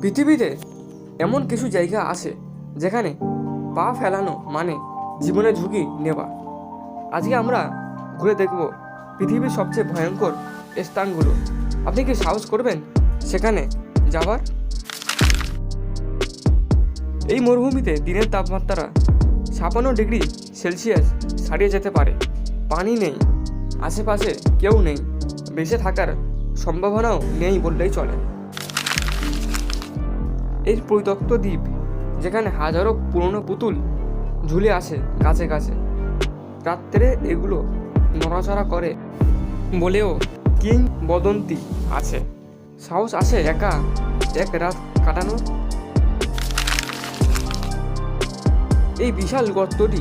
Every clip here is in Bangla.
পৃথিবীতে এমন কিছু জায়গা আছে যেখানে পা ফেলানো মানে জীবনের ঝুঁকি নেওয়া। আজকে আমরা ঘুরে দেখব পৃথিবীর সবচেয়ে ভয়ঙ্কর স্থানগুলো। আপনি কি সাহস করবেন সেখানে যাওয়ার? এই মরুভূমিতে দিনের তাপমাত্রা ছাপান্ন ডিগ্রি সেলসিয়াস ছাড়িয়ে যেতে পারে। পানি নেই, আশেপাশে কেউ নেই, বেঁচে থাকার সম্ভাবনাও নেই বললেই চলে। এই পরিত্যক্ত দ্বীপ, যেখানে হাজারো পুরনো পুতুল ঝুলে আসে কাছে কাছে রাত্রে এগুলো নড়াচড়া করে বলেও কিং বদন্তি আছে। সাহস আছে একা এক রাত কাটানোর। এই বিশাল গর্তটি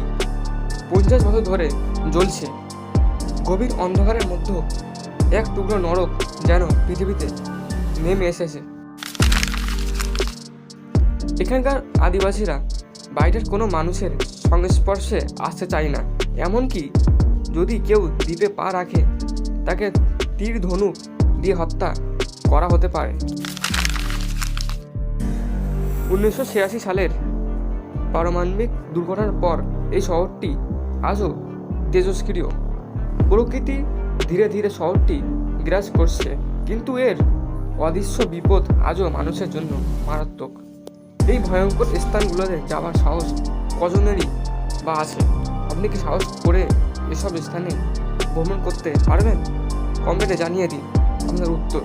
পঞ্চাশ বছর ধরে জ্বলছে। গভীর অন্ধকারের মধ্যে এক টুকরো নরক যেন পৃথিবীতে নেমে এসেছে। এখানকার আদিবাসীরা বাইরের কোনো মানুষের সংস্পর্শে আসতে চায় না। এমনকি যদি কেউ দ্বীপে পা রাখে, তাকে তীর ধনুক দিয়ে হত্যা করা হতে পারে। উনিশশো ছিয়াশি সালের পারমাণবিক দুর্ঘটনার পর এই শহরটি আজও তেজস্ক্রিয়। প্রকৃতি ধীরে ধীরে শহরটি বিরাজ করছে, কিন্তু এর অদৃশ্য বিপদ আজও মানুষের জন্য মারাত্মক। এই ভয়ঙ্কর স্থানগুলোতে যাওয়ার সাহস কজনেরই বা আছে? আপনি কি সাহস করে এসব স্থানে ভ্রমণ করতে পারবেন? কমেন্টে জানিয়ে দিন আপনার উত্তর।